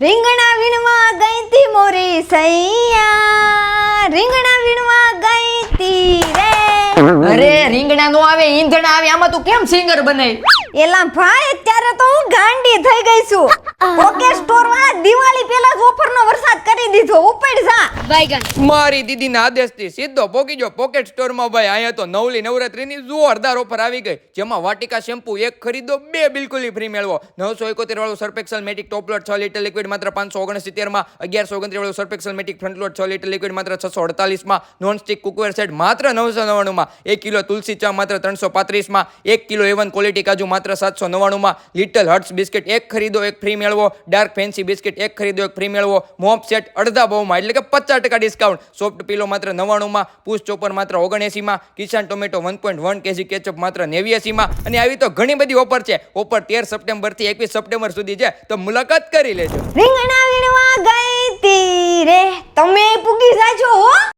રીંગણા વીણવા ગઈ તી મોરી સૈયા. રીંગણા વીણવા ગઈ તી રે. અરે રીંગણા નો આવે ઈંધણ આવે આમાં તું કેમ સિંગર બને? એલા ભાઈ અત્યારે તો હું ગાંડી થઈ ગઈ છું. ઓકે સ્ટોર દિવાળી પહેલા જ ઓફરનો વરસાદ કરી દીધો. ઉપડ જા. મારી દીદીના આદેશથી સીધો પોકી જો પોકેટ સ્ટોરમાં ભાઈ અહીંયા તો નવલી નવરાત્રીની જોરદાર ઓફર આવી ગઈ. જેમાં વાટિકા શેમ્પુ એક ખરીદો બે બિલકુલ ફ્રી મેળવો. નવસો એકોતેર વાળું સરપેક્સલ મેટિક ટોપ લોડ છ લીટર લિક્વિડ માત્ર પાંચસો ઓગણસિત્તેરમાં અગિયારસો ઓગણત્રીસ વાળું સરપેક્સલ મેટિક ફ્રન્ટ લોટ છ લીટર લિક્વિડ માત્ર છસો અડતાલીસમાં નોન સ્ટિક કુકવેર સેટ માત્ર નવસો નવ્વાણુંમાં એક કિલો તુલસી ચા માત્ર ત્રણસો પાંત્રીસમાં એક કિલો એવન ક્વોલિટી કાજુ માત્ર સાતસો નવ્વાણુંમાં લિટલ હર્ટ્સ બિસ્કિટ એક ખરીદો એક ફ્રી મેળવો. ડાર્ક ફેન્સી બિસ્કિટ એક ખરીદો એક ફ્રી મેળવો. મોપ સેટ અડધા ભાવમાં, એટલે કે પચાસ ટકા ડિસ્કાઉન્ટ સોફ્ટ પીલો માત્ર નવ્વાણુંમાં પુશ ચોપર માત્ર ઓગણએંસીમાં, Kisan tomato one point one KG ketchup માત્ર નેવ્યાસીમાં. અને આવી તો ઘણી બધી ઓફર છે. ઓફર તેર સપ્ટેમ્બરથી એકવીસ સપ્ટેમ્બર સુધી છે. તો મુલાકાત કરી લેજો. રીંગણા વીણવા ગઈ તી રે. તમે પૂગી જાજો હો.